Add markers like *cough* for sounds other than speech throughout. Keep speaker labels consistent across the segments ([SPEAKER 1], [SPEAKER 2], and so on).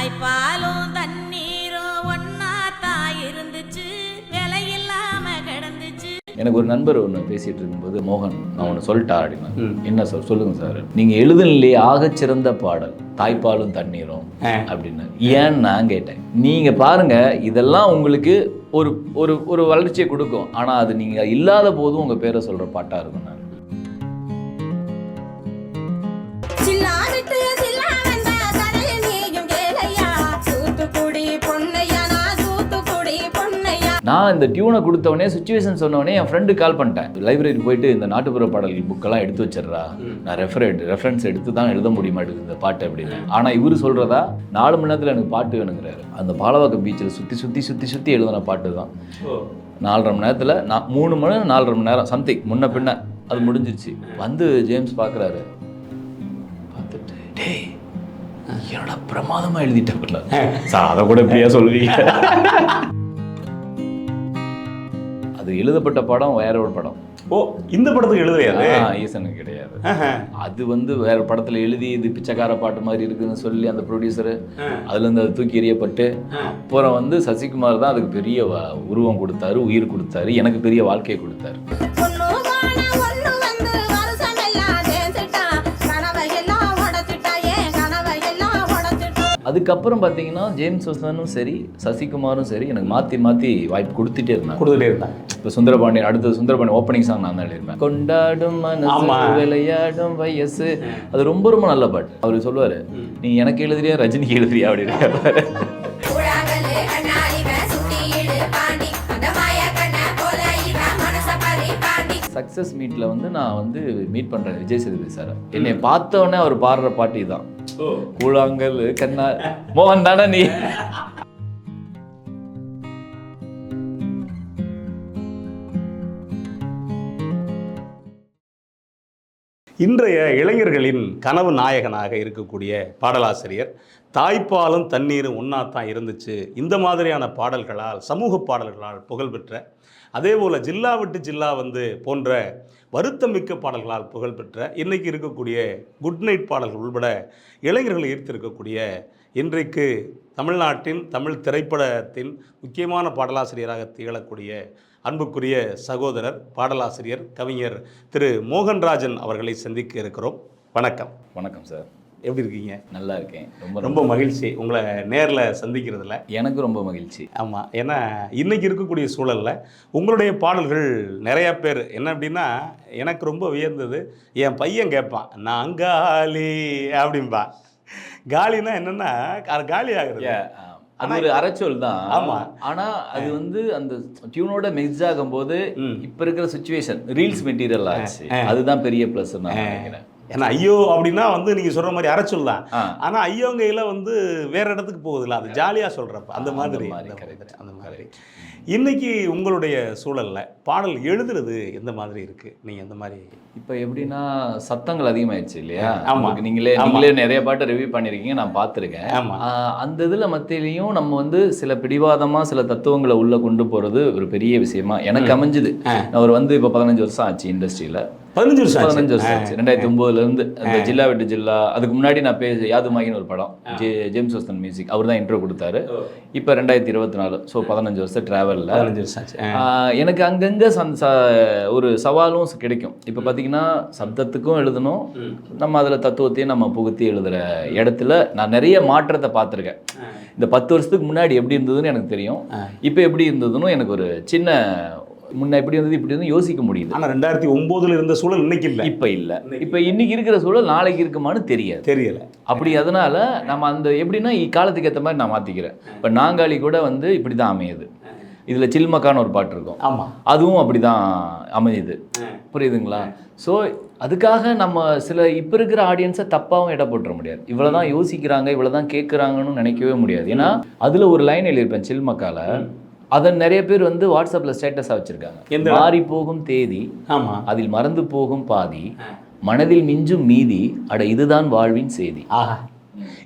[SPEAKER 1] தாய்ப்பாலும் தண்ணீரும் ஒன்னா தான் இருந்துச்சு. விலை இல்லாம கிடந்துச்சு.
[SPEAKER 2] எனக்கு ஒரு நண்பர் ஒன்று பேசிட்டு இருக்கும்போது மோகன் நான் ஒன்று சொல்லிட்டா அப்படின்னா. என்ன சார் சொல்லுங்க சார். நீங்க எழுதுனிலே ஆகச்சிறந்த பாடல் தாய்ப்பாலும் தண்ணீரும். அப்படின்னு. ஏன்னு நான் கேட்டேன். நீங்க பாருங்க இதெல்லாம் உங்களுக்கு ஒரு ஒரு ஒரு வளர்ச்சியை கொடுக்கும். ஆனா அது நீங்க இல்லாத போதும் உங்க பேரை சொல்ற பாட்டா இருக்கும் நான்
[SPEAKER 1] நான்
[SPEAKER 2] இந்த டியூனை கொடுத்தவொடனே சுச்சுவேஷன் சொன்னவொடனே என் ஃப்ரெண்டு கால் பண்ணிட்டேன். லைப்ரரி போயிட்டு இந்த நாட்டுப்புற பாடல்கள் புக்கெல்லாம் எடுத்து வச்சிடுறா. நான் ரெஃபரேட் ரெஃபரன்ஸ் எடுத்து தான் எழுத முடிய மாட்டேங்குது இந்த பாட்டு அப்படின்னு. ஆனால் இவர் சொல்கிறதா நாலு மணி நேரத்தில் எனக்கு பாட்டு வேணுங்கிறாரு. அந்த பாலவாக்கம் பீச்சில் சுற்றி சுற்றி சுற்றி சுற்றி எழுதின பாட்டு தான். நாலரை மணி நேரத்தில் நான் மூணு மணி நேரம் நாலரை மணி நேரம் சம்திங் முன்ன பின்ன அது முடிஞ்சிருச்சு. வந்து ஜேம்ஸ் பார்க்குறாரு பார்த்துட்டு டேய் என்னடா பிரமாதமாக எழுதிட்டேன் *laughs* சார் அதை கூட இப்படியா சொல்லுவீங்க. *laughs* அது எழுதப்பட்ட படம் வேற ஒரு படம்.
[SPEAKER 3] ஓ இந்த படத்துக்கு
[SPEAKER 2] ஆ, ஈசனுக்கு கிடையாது. அது வந்து வேற படத்துல எழுதி இது பிச்சைக்கார பாட்டு மாதிரி இருக்குன்னு சொல்லி அந்த ப்ரொடியூசரு அதுல இருந்து அது தூக்கி எறியப்பட்டு அப்புறம் வந்து சசிகுமார் தான் அதுக்கு பெரிய உருவம் கொடுத்தாரு உயிர் கொடுத்தாரு எனக்கு பெரிய வாழ்க்கையை கொடுத்தாரு. அதுக்கப்புறம் பார்த்தீங்கன்னா ஜேம்ஸ் வசனும் சரி சசிகுமாரும் சரி எனக்கு மாற்றி மாற்றி வாய்ப்பு கொடுத்துட்டே இருந்தாங்க.
[SPEAKER 3] கொடுத்துட்டே இருந்தாங்க.
[SPEAKER 2] இப்போ சுந்தரபாண்டியன் அடுத்து சுந்தரபாண்டியன் ஓப்பனிங் சாங் நான் தான் எழுதிருப்பேன் கொண்டாடும் விளையாடும் வயசு. அது ரொம்ப ரொம்ப நல்ல பாட்டு. அவர் சொல்லுவார் நீ எனக்கு எழுதுறியா ரஜினிக்கு எழுதுறியா? அப்படின்னு கேட்பாரு சக்ஸஸ் மீட்டில் வந்து நான் வந்து மீட் பண்ணுறேன் விஜய் சேதுபதி சார். என்னை பார்த்தவொடனே அவர் பாடுற பாட்டு இதான். கூழாங்கல் கண்ணா மோகன் தானே நீ?
[SPEAKER 3] இன்றைய இளைஞர்களின் கனவு நாயகனாக இருக்கக்கூடிய பாடலாசிரியர் தாய்ப்பாலும் தண்ணீரும் ஒன்றா தான் இருந்துச்சு. இந்த மாதிரியான பாடல்களால் சமூக பாடல்களால் புகழ்பெற்ற அதே போல் ஜில்லா விட்டு ஜில்லா வந்து போன்ற வருத்தமிக்க பாடல்களால் புகழ்பெற்ற இன்றைக்கு இருக்கக்கூடிய குட் நைட் பாடல்கள் உள்பட இளைஞர்களை ஈர்த்திருக்கக்கூடிய இன்றைக்கு தமிழ்நாட்டின் தமிழ் திரைப்படத்தின் முக்கியமான பாடலாசிரியராக திகழக்கூடிய அன்புக்குரிய சகோதரர் பாடலாசிரியர் கவிஞர் திரு மோகன்ராஜன் அவர்களை சந்திக்க இருக்கிறோம். வணக்கம்.
[SPEAKER 2] வணக்கம் சார்.
[SPEAKER 3] எப்படி இருக்கீங்க?
[SPEAKER 2] நல்லா இருக்கேன். ரொம்ப
[SPEAKER 3] ரொம்ப மகிழ்ச்சி. உங்களை நேரில் சந்திக்கிறதுல.
[SPEAKER 2] எனக்கு ரொம்ப மகிழ்ச்சி.
[SPEAKER 3] ஆமாம் ஏன்னா இன்னைக்கு இருக்கக்கூடிய சூழலில் உங்களுடைய பாடல்கள் நிறைய பேர். என்ன அப்படின்னா எனக்கு ரொம்ப வியந்தது. என் பையன் கேட்பான் நான் காலி அப்படின்பா காலினா என்னன்னா அது காலி ஆகுறது.
[SPEAKER 2] Yeah, ஆ. அது ஒரு அரைச்சொல் தான்.
[SPEAKER 3] ஆமா.
[SPEAKER 2] ஆனா அது வந்து அந்த டியூனோட மிக்ஸ் ஆகும்போது
[SPEAKER 3] ம்.
[SPEAKER 2] இப்ப இருக்கிற சுச்சுவேஷன் ரீல்ஸ் மெட்டீரியல் ஆச்சு. அதுதான் பெரிய ப்ளஸ் நான் நினைக்கிறேன்.
[SPEAKER 3] ஏன்னா ஐயோ அப்படின்னா வந்து நீங்கள் சொல்கிற மாதிரி அரைச்சொல் தான்
[SPEAKER 2] ஆ.
[SPEAKER 3] ஆனால் ஐயோங்கையில் வந்து வேற இடத்துக்கு போகுதுல்ல அது ஜாலியாக சொல்கிறப்ப அந்த மாதிரி. அந்த. மாதிரி, இன்னைக்கு உங்களுடைய சூழல்ல பாடல் எழுதுறது எந்த மாதிரி இருக்கு? நீங்க எந்த மாதிரி
[SPEAKER 2] இப்போ எப்படின்னா சத்தங்கள் அதிகமாயிடுச்சு இல்லையா?
[SPEAKER 3] ஆமா.
[SPEAKER 2] நீங்களே. நீங்களே நிறைய பாட்டு ரிவ்யூ பண்ணிருக்கீங்க. நான் பார்த்துருக்கேன்.
[SPEAKER 3] ஆமா.
[SPEAKER 2] அந்த இதில் மத்தியிலையும் நம்ம வந்து சில பிடிவாதமாக சில தத்துவங்களை உள்ளே கொண்டு போகிறது ஒரு பெரிய விஷயமா எனக்கு அமைஞ்சுது. ஒரு வந்து இப்போ பதினஞ்சு வருஷம் ஆச்சு இண்டஸ்ட்ரியில்.
[SPEAKER 3] பதினஞ்சு வருஷம்.
[SPEAKER 2] பதினஞ்சு வருஷம் ரெண்டாயிரத்தி ஒம்போதுல இருந்து அந்த ஜில்லா விட்டு ஜில்லா அதுக்கு முன்னாடி நான் பேச யாதுமாகின்னு ஒரு படம் ஜே ஜேம்ஸ் வஸ்தன் மியூசிக் அவர் தான் இன்ட்ரோ கொடுத்தாரு. இப்போ ரெண்டாயிரத்தி இருபத்தி நாலு ஸோ பதினஞ்சு வருஷம் ட்ராவலில்
[SPEAKER 3] பதினஞ்சு வருஷம்.
[SPEAKER 2] எனக்கு அங்கங்கே சந் ஒரு சவாலும் கிடைக்கும். இப்போ பார்த்தீங்கன்னா சப்தத்துக்கும் எழுதணும். நம்ம அதில் தத்துவத்தையும் நம்ம புகுத்தி எழுதுகிற இடத்துல நான் நிறைய மாற்றத்தை பார்த்துருக்கேன். இந்த பத்து வருஷத்துக்கு முன்னாடி எப்படி இருந்ததுன்னு எனக்கு தெரியும். இப்போ எப்படி இருந்ததுன்னு எனக்கு ஒரு சின்ன முன்ன எப்படி இருந்தது இப்படி இருந்து யோசிக்க முடியுது.
[SPEAKER 3] ஆனா ரெண்டாயிரத்தி ஒன்பதுல இருந்த சூழல் இன்னைக்கு இல்ல.
[SPEAKER 2] இப்போ இல்லை. இப்போ இன்னைக்கு இருக்கிற சூழல் நாளைக்கு இருக்குமான்னு தெரியாது.
[SPEAKER 3] தெரியல.
[SPEAKER 2] அப்படி அதனால நம்ம அந்த எப்படின்னா காலத்துக்கு ஏற்ற மாதிரி நான் மாற்றிக்கிறேன் இப்போ நாங்காளி கூட வந்து இப்படி தான் அமையுது. இதில் சில்மக்கான்னு ஒரு பாட்டு இருக்கும்.
[SPEAKER 3] ஆமா.
[SPEAKER 2] அதுவும் அப்படி தான் அமையுது புரியுதுங்களா? ஸோ அதுக்காக நம்ம சில இப்போ இருக்கிற ஆடியன்ஸை தப்பாகவும் இட போட்டுற முடியாது. இவ்வளோ தான் யோசிக்கிறாங்க இவ்வளோ தான் கேட்குறாங்கன்னு நினைக்கவே முடியாது. ஏன்னா அதில் ஒரு லைன் எழுதியிருப்பேன் சில்மக்கால அதை நிறைய பேர் வந்து வாட்ஸ்அப்பில் ஸ்டேட்டஸாக வச்சுருக்காங்க
[SPEAKER 3] எந்த?
[SPEAKER 2] மாறி போகும் தேதி
[SPEAKER 3] ஆமா
[SPEAKER 2] அதில் மறந்து போகும் பாதி மனதில் மிஞ்சும் மீதி அட இதுதான் வாழ்வின் செய்தி
[SPEAKER 3] ஆஹா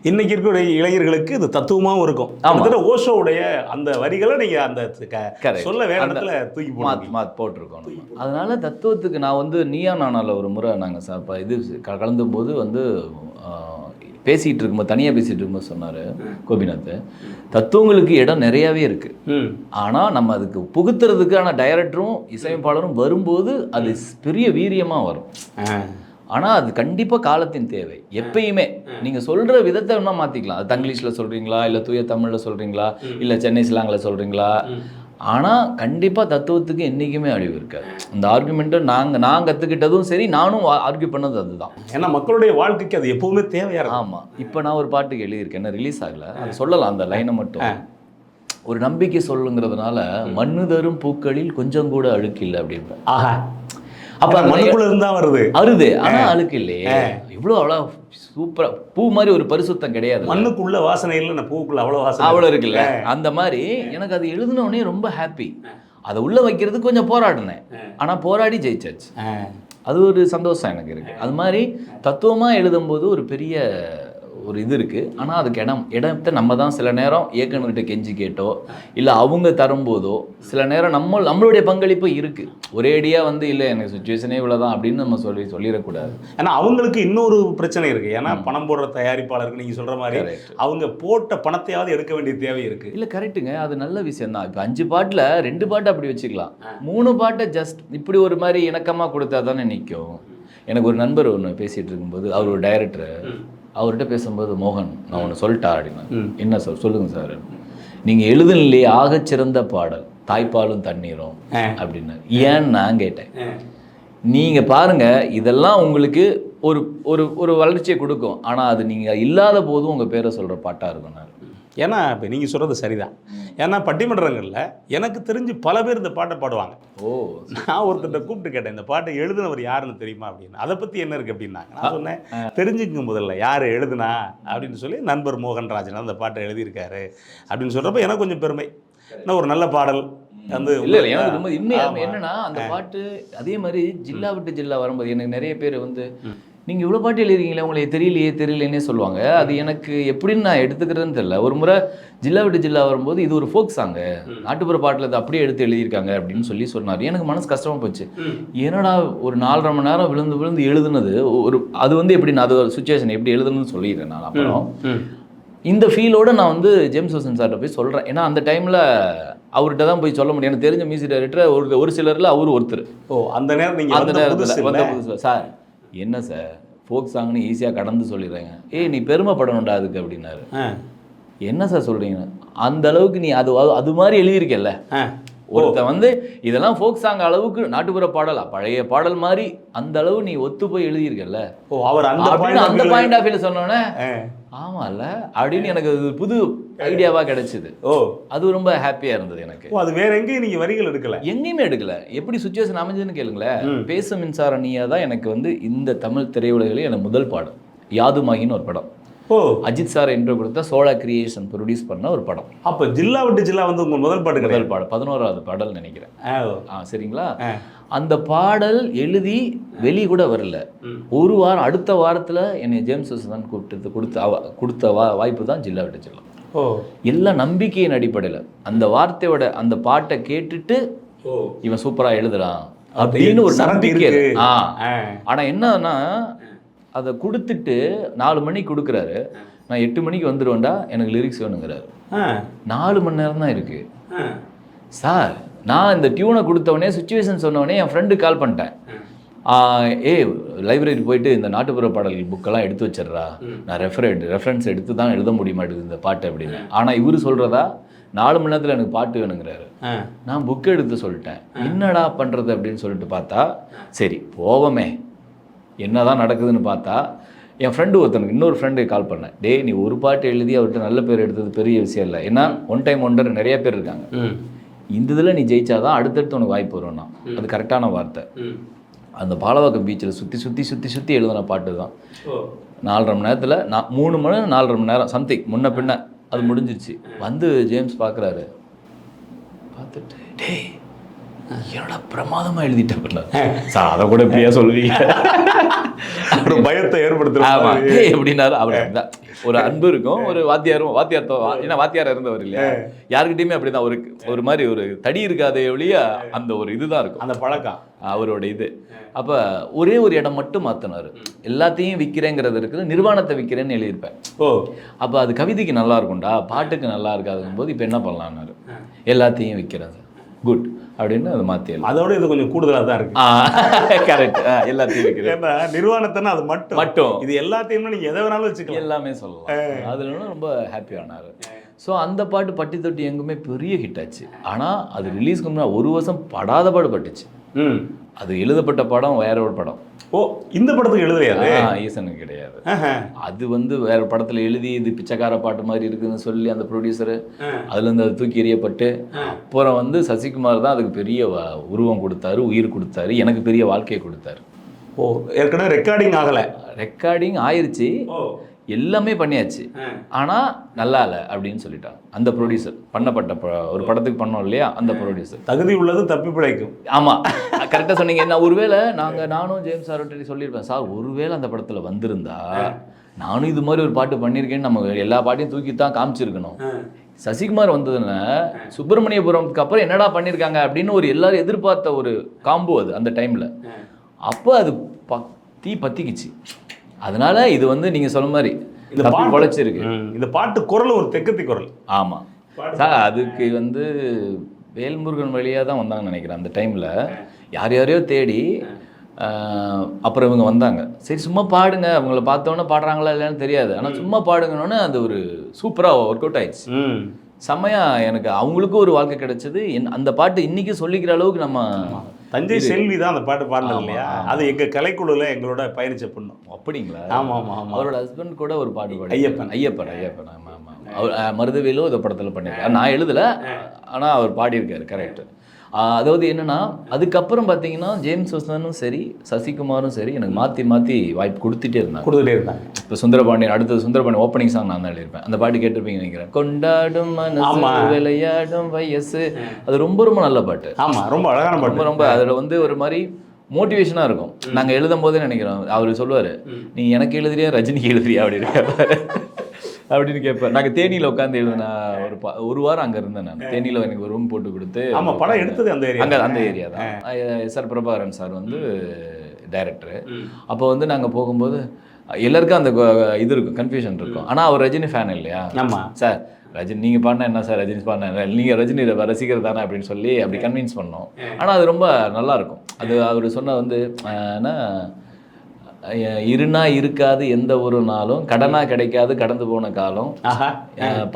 [SPEAKER 3] இன்னைக்கு இருக்கக்கூடிய இளைஞர்களுக்கு இது தத்துவமாவும் இருக்கும். கிட்டத்தட்ட ஓஷோவுடைய அந்த வரிகளை நீங்க அந்த. சொல்ல வேற இடத்துல தூக்கி
[SPEAKER 2] மாத் போட்டிருக்கோம். அதனால தத்துவத்துக்கு நான் வந்து நீயா நானால ஒரு முறை நாங்கள் இது கலந்தும் போது வந்து பேசிகிட்டு இருக்கும்போது தனியாக பேசிகிட்டு இருக்கும்போது சொன்னார் கோபிநாத். தத்துவங்களுக்கு இடம் நிறையாவே இருக்குது ஆனால் நம்ம அதுக்கு புகுத்துறதுக்கான டைரக்டரும் இசையமைப்பாளரும் வரும்போது அது பெரிய வீரியமாக வரும். ஆனால் அது கண்டிப்பாக காலத்தின் தேவை. எப்பயுமே நீங்கள் சொல்கிற விதத்தை வேணால் மாற்றிக்கலாம் அது தங்கிலீஷில் சொல்கிறீங்களா இல்லை தூய தமிழில் சொல்கிறீங்களா இல்லை சென்னை ஸ்லாங்கில் சொல்கிறீங்களா ஆனால் கண்டிப்பாக தத்துவத்துக்கு என்றைக்குமே அழிவு இருக்காது. இந்த ஆர்குமெண்ட்டை நாங்கள் நான் கற்றுக்கிட்டதும் சரி நானும் ஆர்கியூ பண்ணது அதுதான்.
[SPEAKER 3] ஏன்னா மக்களுடைய வாழ்க்கைக்கு அது எப்பவுமே தேவையா இருக்கும்.
[SPEAKER 2] ஆமாம் இப்போ நான் ஒரு பாட்டுக்கு எழுதியிருக்கேன். என்ன ரிலீஸ் ஆகல? அது சொல்லலாம் அந்த லைனை மட்டும். ஒரு நம்பிக்கை சொல்லுங்கிறதுனால மண்ணு தரும் பூக்களில் கொஞ்சம் கூட அழுக்கு இல்லை அப்படின்பேன்
[SPEAKER 3] ஆஹா.
[SPEAKER 2] அப்ப
[SPEAKER 3] மனுக்குள்ள இருந்தா வருது.
[SPEAKER 2] அருது ஆனா அழுக்கு இல்லையே இவ்வளோ அவ்வளோ சூப்பரா பூ மாதிரி ஒரு பரிசுத்தம் கிடையாது.
[SPEAKER 3] மண்ணுக்குள்ள வாசனை இல்லை நான் பூவுக்குள்ள அவ்வளவு வாசனை
[SPEAKER 2] அவ்வளோ இருக்குல்ல. அந்த மாதிரி எனக்கு அது எழுதின உடனே ரொம்ப ஹாப்பி அதை உள்ள வைக்கிறதுக்கு கொஞ்சம் போராடினேன். ஆனா போராடி ஜெயிச்சாச்சு. அது ஒரு சந்தோஷம் எனக்கு இருக்கு. அது மாதிரி தத்துவமா எழுதும்போது ஒரு பெரிய ஒரு இது இருக்கு. ஆனா அதுக்கு இடம் இடத்தை நம்ம தான் சில நேரம் இயக்குனர்கிட்ட கெஞ்சி கேட்டோ இல்ல அவங்க தரும்போதோ சில நேரம் நம்ம நம்மளுடைய பங்களிப்பு இருக்கு. ஒரேடியா வந்து இல்ல எனக்கு சுச்சுவேஷனே இவ்வளவுதான் அப்படின்னு நம்ம சொல்லி சொல்லிடக்கூடாது.
[SPEAKER 3] ஏன்னா அவங்களுக்கு இன்னொரு பிரச்சனை இருக்கு. ஏன்னா பணம் போடுற தயாரிப்பாளருக்கு நீங்க சொல்ற மாதிரி. அவங்க போட்ட பணத்தையாவது எடுக்க வேண்டிய தேவை இருக்கு.
[SPEAKER 2] இல்ல கரெக்ட்டுங்க. அது நல்ல விஷயம் தான். இப்போ அஞ்சு பாட்டுல ரெண்டு பாட்டு அப்படி வச்சுக்கலாம். மூணு பாட்டை ஜஸ்ட் இப்படி ஒரு மாதிரி இணக்கமா கொடுத்தா தானே நிற்கும் எனக்கு ஒரு நண்பர் ஒன்று பேசிட்டு இருக்கும்போது அவர் ஒரு டைரக்டர் அவர்கிட்ட பேசும்போது மோகன் நான் ஒன்று சொல்லிட்டா அப்படின்னு. என்ன சார்? சொல்லுங்க சார். நீங்க எழுதுனிலேயே ஆகச்சிறந்த பாடல் தாய்ப்பாலும் தண்ணீரும். அப்படின்னு. ஏன்னு நான் கேட்டேன். நீங்க பாருங்க இதெல்லாம் உங்களுக்கு ஒரு ஒரு ஒரு வளர்ச்சியை கொடுக்கும். ஆனா அது நீங்க இல்லாத போதும் உங்க பேரை சொல்ற பாட்டா இருக்கும் நான்
[SPEAKER 3] ஏன்னா இப்போ நீங்கள் சொல்கிறது சரிதான். ஏன்னா பட்டிமன்றங்களில் எனக்கு தெரிஞ்சு பல பேர் இந்த பாட்டை பாடுவாங்க.
[SPEAKER 2] ஓ
[SPEAKER 3] நான் ஒருத்தர்கிட்ட கூப்பிட்டு கேட்டேன் இந்த பாட்டை எழுதினவர் யாருன்னு தெரியுமா? அப்படின்னு. அதை பற்றி என்ன இருக்குது அப்படின்னாங்க. நான் சொன்னேன் தெரிஞ்சுக்குங்க முதல்ல யார் எழுதுனா? அப்படின்னு சொல்லி நண்பர் மோகன்ராஜன் அந்த பாட்டை எழுதியிருக்காரு. அப்படின்னு சொல்கிறப்ப எனக்கு கொஞ்சம் பெருமை. இன்னும் ஒரு நல்ல பாடல் வந்து
[SPEAKER 2] இல்ல இல்ல எனக்கு ரொம்ப
[SPEAKER 3] ஆமா.
[SPEAKER 2] என்னன்னா அந்த பாட்டு அதே மாதிரி ஜில்லா விட்டு ஜில்லா வரும்போது எனக்கு நிறைய பேர் வந்து நீங்க இவ்வளவு பாட்டு எழுதுறீங்களே உங்களுக்கு தெரியலையே தெரியலைன்னே சொல்லுவாங்க. அது எனக்கு எப்படின்னு நான் எடுத்துக்கிறதுன்னு தெரியல. ஒரு முறை ஜில்லா விட்டு ஜில்லா வரும்போது இது ஒரு ஃபோக் சாங்கு. நாட்டுப்புற பாட்டுல இதை அப்படியே எடுத்து எழுதியிருக்காங்க அப்படின்னு சொல்லி சொன்னார். எனக்கு மனசு கஷ்டமா போச்சு. என்னடா ஒரு நாலரை மணி நேரம் விழுந்து விழுந்து எழுதுனது? ஒரு அது வந்து எப்படி நான் அது சுச்சுவேஷன் எப்படி எழுதுனதுன்னு சொல்லிடுறேன் நான் அப்புறம். இந்த ஃபீலோட நான் வந்து ஜேம்ஸ் ஹோசன் சார்கிட்ட போய் சொல்கிறேன் ஏன்னா அந்த டைமில் அவர்கிட்ட தான் போய் சொல்ல முடியும். எனக்கு தெரிஞ்ச மியூசிக் டைரக்டர் ஒரு ஒரு சிலரில் அவர் ஒருத்தர்.
[SPEAKER 3] ஓ அந்த நேரம் நீங்கள் அந்த
[SPEAKER 2] நேரத்தில் வந்த
[SPEAKER 3] இல்ல?
[SPEAKER 2] புதுசில். சார் என்ன சார் ஃபோக் சாங்னு ஈஸியாக கடந்து சொல்லிடுறேங்க. ஏய் நீ பெருமைப்படணும்டா அதுக்கு அப்படின்னாரு. என்ன சார் சொல்கிறீங்க அந்த அளவுக்கு நீ அது அது மாதிரி எழுதியிருக்கல்ல.
[SPEAKER 3] ஆ.
[SPEAKER 2] ஒருத்தன் வந்து இதெல்லாம் ஃபோக் சாங் அளவுக்கு நாட்டுப்புற பாடலா? பழைய பாடல் மாதிரி அந்த அளவு நீ ஒத்து போய் எழுதியிருக்கல்ல.
[SPEAKER 3] ஓ அவர் அந்த
[SPEAKER 2] பாயிண்ட் ஆஃப் வியூல சொன்னோன்னே
[SPEAKER 3] ஆ.
[SPEAKER 2] ஆமால அப்படின்னு எனக்கு புது ஐடியாவா கிடைச்சது.
[SPEAKER 3] ஓ.
[SPEAKER 2] அது ரொம்ப ஹாப்பியா இருந்தது எனக்கு.
[SPEAKER 3] ஓ அது வேற எங்கேயும் நீங்கள் வரிகள் எடுக்கல?
[SPEAKER 2] எங்கேயுமே எடுக்கல. எப்படி சுச்சுவேஷன் அமைஞ்சதுன்னு கேளுங்களேன். பேசும் மின்சார நீயா தான் எனக்கு வந்து இந்த தமிழ் திரையுலகிலே எனக்கு முதல் பாடம். யாதுமாகின்னு ஒரு படம்.
[SPEAKER 3] ஓ.
[SPEAKER 2] அஜித் சார் என்று கொடுத்த சோழா கிரியேஷன் ப்ரொடியூஸ் பண்ண ஒரு படம்.
[SPEAKER 3] அப்போ ஜில்லா விட்டு ஜில்லா வந்து உங்கள் முதல் பாட்டு
[SPEAKER 2] முதல் பாடம் பதினோராவது பாடல் நினைக்கிறேன்.
[SPEAKER 3] ஆ,
[SPEAKER 2] சரிங்களா. அந்த பாடல் எழுதி வெளி கூட வரல. ஒரு வாரம் அடுத்த வாரத்துல என்னை ஜேம்ஸ் தான் கூப்பிட்டு கொடுத்த கொடுத்த வா வாய்ப்பு தான் ஜில்லா விட்டு ஜில்லா. எல்லாம் நம்பிக்கையின் அடிப்படையில் அந்த வார்த்தையோட அந்த பாட்டை கேட்டுட்டு இவன் சூப்பரா எழுதுறான் அப்படின்னு ஒரு நம்பிக்கை. ஆ.
[SPEAKER 3] ஆ.
[SPEAKER 2] ஆனா என்னன்னா அதை கொடுத்துட்டு நாலு மணிக்கு கொடுக்குறாரு. நான் எட்டு மணிக்கு வந்துடுவேன்டா எனக்கு லிரிக்ஸ் வேணுங்கிறாரு. நாலு மணி நேரம் தான் இருக்கு. சார் நான் இந்த டியூனை கொடுத்தவொடனே சுச்சுவேஷன் சொன்னவொடனே என் ஃப்ரெண்டு கால் பண்ணிட்டேன். ஏய் லைப்ரரி போயிட்டு இந்த நாட்டுப்புற பாடல் புக்கெல்லாம் எடுத்து வச்சிடுறா. நான் ரெஃபரேட் ரெஃபரன்ஸ் எடுத்து தான் எழுத முடிய மாட்டேங்குது இந்த பாட்டு அப்படின்னு. ஆனால் இவர் சொல்கிறதா நாலு மணி நேரத்தில் எனக்கு பாட்டு வேணுங்கிறாரு. நான் புக் எடுத்து சொல்லிட்டேன். என்னடா பண்ணுறது அப்படின்னு சொல்லிட்டு பார்த்தா சரி போவோமே. என்னதான் நடக்குதுன்னு பார்த்தா என் ஃப்ரெண்டு ஒருத்தனுக்கு இன்னொரு ஃப்ரெண்டு கால் பண்ணேன். டேய் நீ ஒரு பாட்டு எழுதி அவர்கிட்ட நல்ல பேர் எடுத்தது பெரிய விஷயம் இல்லை. ஏன்னா ஒன் டைம் ஒன்றரை நிறைய பேர் இருக்காங்க. இந்த இதில் நீ ஜெயிச்சாதான் அடுத்தடுத்து உனக்கு வாய்ப்பு வரும்னா. அது கரெக்டான வார்த்தை. அந்த பாலவாக்கம் பீச்சில் சுற்றி சுற்றி சுற்றி சுற்றி எழுதின பாட்டு தான். நாலரை மணி நேரத்தில் நான் மூணு மணி நேரம் நாலரை மணி நேரம் சம்திங் முன்ன பின்ன அது முடிஞ்சிருச்சு. வந்து ஜேம்ஸ் பார்க்குறாரு பார்த்துட்டு டேய் என்னடா பிரமாதமா எழுதிட்டேன் சார் அதை கூட இப்படியா சொல்லுவீங்க.
[SPEAKER 3] ஒரு பயத்தை ஏற்படுத்துற
[SPEAKER 2] ஆமா.
[SPEAKER 3] மாதிரி.
[SPEAKER 2] ஏய் எப்படின்னாரு அவர். ஒரு அன்பு இருக்கும் ஒரு வாத்தியாரும் வாத்தியார் ஏன்னா வாத்தியார் இருந்தவர் இல்லையா? யாருக்கிட்டயுமே அப்படிதான். ஒரு ஒரு மாதிரி ஒரு தடி இருக்காதே ஒழிய அந்த ஒரு இதுதான் இருக்கும்.
[SPEAKER 3] அந்த பழக்கம்.
[SPEAKER 2] அவரோட இது. அப்ப ஒரே ஒரு இடம் மட்டும் மாத்தினாரு. எல்லாத்தையும் விற்கிறேங்கிறது இருக்குது நிர்வாணத்தை விற்கிறேன்னு எழுதியிருப்பேன்.
[SPEAKER 3] ஓ.
[SPEAKER 2] அப்ப அது கவிதைக்கு நல்லா இருக்கும்டா பாட்டுக்கு நல்லா இருக்காதுங்கும் போது இப்போ என்ன பண்ணலாம்னாரு? எல்லாத்தையும் விற்கிறது குட் அப்படின்னு அதை மாற்றி
[SPEAKER 3] அதோட இது கொஞ்சம் கூடுதலா தான் இருக்கு.
[SPEAKER 2] கரெக்ட் எல்லாத்தையும் விற்கிறது
[SPEAKER 3] ஏன்னா நிர்வாணத்தைன்னா அது மட்டும்.
[SPEAKER 2] மட்டும்.
[SPEAKER 3] இது எல்லாத்தையுமே நீங்க எதை வேணாலும் வச்சுக்கலாம்.
[SPEAKER 2] எல்லாமே சொல்லலாம். அதுல ரொம்ப ஹாப்பி ஆனாரு. ஸோ அந்த பாட்டு பட்டி தொட்டி எங்குமே பெரிய ஹிட் ஆச்சு. ஆனா அது ரிலீஸ்க்கு முன்னாடி ஒரு வருஷம் படாத பாடு பட்டுச்சு. அது எழுதப்பட்ட படம் வேற ஒரு படம்.
[SPEAKER 3] ஓ இந்த படத்துக்கு எழுதுறியாது
[SPEAKER 2] ஆ, ஈசனுக்கு கிடையாது. அது வந்து வேற படத்துல எழுதி இது பிச்சைக்கார பாட்டு மாதிரி இருக்குன்னு சொல்லி அந்த ப்ரொடியூசரு அதுல இருந்து அது தூக்கி எறியப்பட்டு அப்புறம் வந்து சசிகுமார் தான் அதுக்கு பெரிய உருவம் கொடுத்தாரு உயிர் கொடுத்தாரு எனக்கு பெரிய வாழ்க்கையை கொடுத்தாரு.
[SPEAKER 3] ஓ ஏற்கனவே ரெக்கார்டிங் ஆகல.
[SPEAKER 2] ரெக்கார்டிங் ஆயிருச்சு.
[SPEAKER 3] ஓ.
[SPEAKER 2] எல்லாமே பண்ணியாச்சு. ஆனா நல்லா இல்லை அப்படின்னு சொல்லிட்டாங்க. அந்த ப்ரொடியூசர் பண்ணப்பட்ட ப- ஒரு படத்துக்கு பண்ணோம் இல்லையா? அந்த ப்ரொடியூசர்
[SPEAKER 3] தகுதி உள்ளது தப்பி பிழைக்கும்.
[SPEAKER 2] ஆமா. கரெக்டாக சொன்னீங்க. என்ன ஒருவேளை நாங்க நானும் ஜேம்ஸ் சார்கிட்ட சொல்லியிருப்பேன். சார் ஒருவேளை அந்த படத்துல வந்திருந்தா நானும் இது மாதிரி ஒரு பாட்டு பண்ணியிருக்கேன்னு நம்ம எல்லா பாட்டையும் தூக்கி தான் காமிச்சிருக்கணும் சசிகுமார் வந்ததுன்னா சுப்பிரமணியபுரம்க்கு அப்புறம் என்னடா பண்ணியிருக்காங்க அப்படின்னு ஒரு எல்லாரும் எதிர்பார்த்த ஒரு காம்போ அது அந்த டைம்ல. அப்போ அது ப- தீ பத்திக்குச்சு. அதனால இது வந்து நீங்க சொன்ன மாதிரி
[SPEAKER 3] இந்த பாட்டு-
[SPEAKER 2] பொழைச்சிருக்கு.
[SPEAKER 3] ம், இந்த பாட்டு குரல் ஒரு தெக்கத்தி குரல்.
[SPEAKER 2] ஆமா. சார் அதுக்கு வந்து வேல்முருகன் வழியா தான் வந்தாங்கன்னு நினைக்கிறேன் அந்த டைம்ல. யார் யாரையோ தேடி அப்புறம் இவங்க வந்தாங்க. சரி சும்மா பாடுங்க. அவங்கள பார்த்தோன்னே பாடுறாங்களா இல்லைன்னு தெரியாது. ஆனா சும்மா பாடுங்கன்னு அது ஒரு சூப்பரா ஒர்க் அவுட் ஆயிடுச்சு.
[SPEAKER 3] ம்.
[SPEAKER 2] செம்மையா எனக்கு அவங்களுக்கும் ஒரு வாழ்க்கை கிடைச்சது. என் அந்த பாட்டு இன்னைக்கு சொல்லிக்கிற அளவுக்கு நம்ம
[SPEAKER 3] தஞ்சை செல்வி தான் அந்த பாட்டு பாடினது இல்லையா. அது எங்க கலைக்குழுல எங்களோட பயணிச்ச பொண்ணு.
[SPEAKER 2] அப்படிங்களா?
[SPEAKER 3] ஆமா ஆமா ஆமா
[SPEAKER 2] அவரோட ஹஸ்பண்ட் கூட ஒரு பாட்டு பாடி
[SPEAKER 3] ஐயப்பன்.
[SPEAKER 2] ஐயப்பன் ஐயப்பன். ஆமா ஆமா அவர் அஹ், மருதவேலும் இந்த படத்துல பண்ணியிருக்காரு. நான் எழுதல ஆனா அவர் பாடியிருக்காரு கரெக்ட் அதாவது என்னன்னா அதுக்கப்புறம் பார்த்தீங்கன்னா ஜேம்ஸ் வசனும் சரி சசிகுமாரும் சரி எனக்கு மாத்தி மாத்தி வாய்ப்பு கொடுத்துட்டே இருந்தாங்க.
[SPEAKER 3] கொடுத்துட்டே இருந்தாங்க.
[SPEAKER 2] இப்போ சுந்தரபாண்டியன் அடுத்தது சுந்தரபாண்டியன் ஓப்பனிங் சாங் நான் தான் எழுதியிருப்பேன். அந்த பாட்டு கேட்டிருப்பீங்க நினைக்கிறேன். கொண்டாடும் மனசு. விளையாடும் வயசு. அது ரொம்ப ரொம்ப நல்ல பாட்டு.
[SPEAKER 3] ஆமா ரொம்ப அழகான பாட்டு.
[SPEAKER 2] ரொம்ப அதில் வந்து ஒரு மாதிரி மோட்டிவேஷனாக இருக்கும். நாங்கள் எழுதும் போதே நினைக்கிறோம் அவர் சொல்லுவார் நீ எனக்கு எழுதுறியா ரஜினிக்கு எழுதுறியா? அப்படின்னு அப்படின்னு கேட்பார். நாங்கள் தேனியில் உட்காந்து எழுதின ஒரு பா ஒரு வாரம் அங்கே இருந்தேன் நான். தேனியில் எனக்கு ஒரு ரூம் போட்டு கொடுத்து
[SPEAKER 3] ஆமா படம் எடுத்தது அந்த ஏரியா
[SPEAKER 2] அங்கே அந்த ஏரியா தான். எஸ் ஆர் பிரபாகரன் சார் வந்து டைரக்டர் அப்போ வந்து நாங்கள் போகும்போது எல்லாருக்கும் அந்த இது இருக்கும் கன்ஃபியூஷன் இருக்கும். ஆனால் அவர் ரஜினி ஃபேன் இல்லையா?
[SPEAKER 3] ஆமா.
[SPEAKER 2] சார் ரஜினி நீங்கள் பாடினா என்ன சார் ரஜினி பாடினா நீங்கள் ரஜினி ரசிகர் தானே அப்படின்னு சொல்லி அப்படி கன்வின்ஸ் பண்ணோம். ஆனால் அது ரொம்ப நல்லா இருக்கும். அது அவர் சொன்ன வந்து அஹ், இருனா இருக்காது எந்த ஒரு நாளும் கடனா கிடைக்காது கடந்து போன காலம்.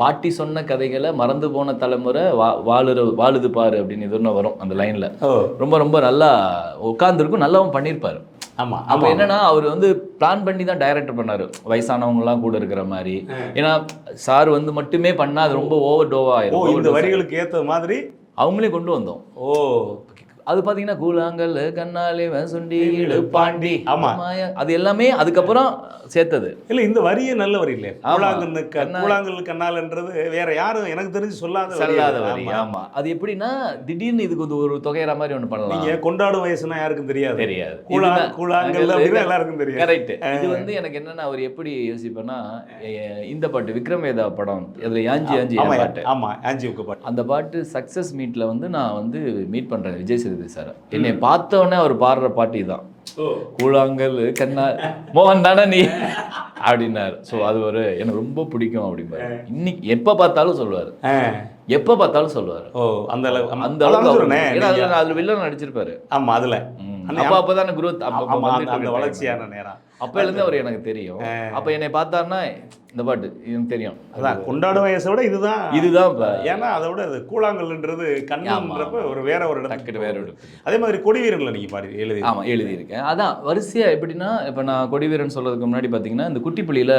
[SPEAKER 2] பாட்டி சொன்ன கதைகளை மறந்து போன தலைமுறை வா வாழுற வாழுது பாரு அப்படின்னு இது ஒன்று வரும் அந்த லைனில். ரொம்ப ரொம்ப நல்லா உட்காந்துருக்கும் நல்லாவும் பண்ணியிருப்பாரு.
[SPEAKER 3] ஆமா
[SPEAKER 2] அப்போ என்னன்னா அவர் வந்து பிளான் பண்ணி தான் டைரக்டர் பண்ணாரு. வயசானவங்கலாம் கூட இருக்கிற மாதிரி. ஏன்னா சார் வந்து மட்டுமே பண்ணா அது ரொம்ப ஓவர் டோவா
[SPEAKER 3] ஓ
[SPEAKER 2] ஆயிரும்.
[SPEAKER 3] இந்த வரிகளுக்கு ஏத்த மாதிரி
[SPEAKER 2] அவங்களே கொண்டு வந்தோம்.
[SPEAKER 3] ஓ.
[SPEAKER 2] அது பாத்தீங்கன்னா கூழாங்கல் கண்ணாலி சுண்டி பாண்டி.
[SPEAKER 3] ஆமா.
[SPEAKER 2] அது எல்லாமே அதுக்கப்புறம் சேர்த்தது.
[SPEAKER 3] இல்ல இந்த வரியே நல்ல வரி
[SPEAKER 2] கண்ணா-
[SPEAKER 3] கூழாங்கல் கண்ணால்ன்றது வேற யாரும் எனக்கு தெரிஞ்சு சொல்லாத
[SPEAKER 2] செல்லாத. வரி
[SPEAKER 3] ஆமா.
[SPEAKER 2] அது எப்படின்னா திடீர்னு இதுக்கு வந்து ஒரு தொகையற மாதிரி ஒண்ணு பண்ணலாம்.
[SPEAKER 3] நீங்க கொண்டாடும் வயசுனா யாருக்கும் தெரியாது.
[SPEAKER 2] தெரியாது.
[SPEAKER 3] கூழாங்கல் அப்படின்னா எல்லாருக்கும் தெரியும்
[SPEAKER 2] கரெக்ட் இது வந்து எனக்கு என்னன்னா அவர் எப்படி யோசிப்பேன்னா இந்த பாட்டு விக்ரம் வேதா படம் அதுல யாஞ்சி யாஞ்சி பாட்டு.
[SPEAKER 3] ஆமா உக்க பாட்டு.
[SPEAKER 2] அந்த பாட்டு சக்ஸஸ் மீட்ல வந்து நான் வந்து மீட் பண்றேன் விஜய் சேதுபதி சார். என்னை பார்த்த உடனே அவர் பாடுற பாட்டு இதான். கூழாங்கல் கண்ணா மோகன் தானே நீ? அப்படின்னாரு. ஸோ அது ஒரு எனக்கு ரொம்ப பிடிக்கும் அப்படிம்பாரு. இன்னைக்கு எப்போ பார்த்தாலும் சொல்லுவாரு. எப்போ பார்த்தாலும் சொல்லுவாரு.
[SPEAKER 3] ஓ அந்த அளவு
[SPEAKER 2] அந்த அளவுக்கு அதுல வில்லன் நடிச்சிருப்பாரு.
[SPEAKER 3] ஆமா அதுல.
[SPEAKER 2] அப்போ அப்போதானே growth அப்போ அப்போ
[SPEAKER 3] அந்த-. வளர்ச்சியான நேரம்.
[SPEAKER 2] அப்பையில இருந்து அவர் எனக்கு தெரியும். அப்ப என்னை பார்த்தாருன்னா இந்த பாட்டு எனக்கு தெரியும்.
[SPEAKER 3] அதான் கொண்டாடும் வயசை விட இதுதான்.
[SPEAKER 2] இதுதான் இப்ப.
[SPEAKER 3] ஏன்னா அதை விட அது கூழாங்கல்ன்றது கண்ணுன்றப்ப ஒரு வேற ஒரு இடத்துக்கு
[SPEAKER 2] டக்குனு வேற ஒரு
[SPEAKER 3] அதே மாதிரி கொடி வீரங்களை நீங்க பாடி எழுதி
[SPEAKER 2] ஆமா எழுதியிருக்கேன். அதான் வரிசையா எப்படின்னா இப்ப நான் கொடிவீரன் சொல்றதுக்கு முன்னாடி பாத்தீங்கன்னா இந்த குட்டிப்புலியில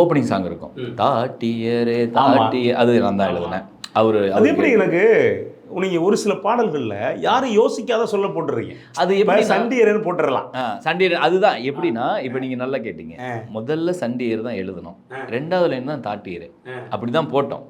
[SPEAKER 2] ஓப்பனிங் சாங் இருக்கும். தாட்டியரே தாட்டிய அது நான் தான் எழுதினேன். அவரு
[SPEAKER 3] அது எப்படி எனக்கு? நீங்க ஒரு சில பாடல்கள்ல யாரும் யோசிக்காத சொல்ல போட்டுறீங்க.
[SPEAKER 2] அது எப்படி
[SPEAKER 3] சண்டியர்னு போட்டுறலாம்.
[SPEAKER 2] சண்டே அதுதான். எப்படின்னா இப்ப நீங்க நல்லா கேட்டீங்க. முதல்ல சண்டியர் தான் எழுதணும். ரெண்டாவது லைன் தான் தாட்டியர் அப்படிதான் போட்டோம்.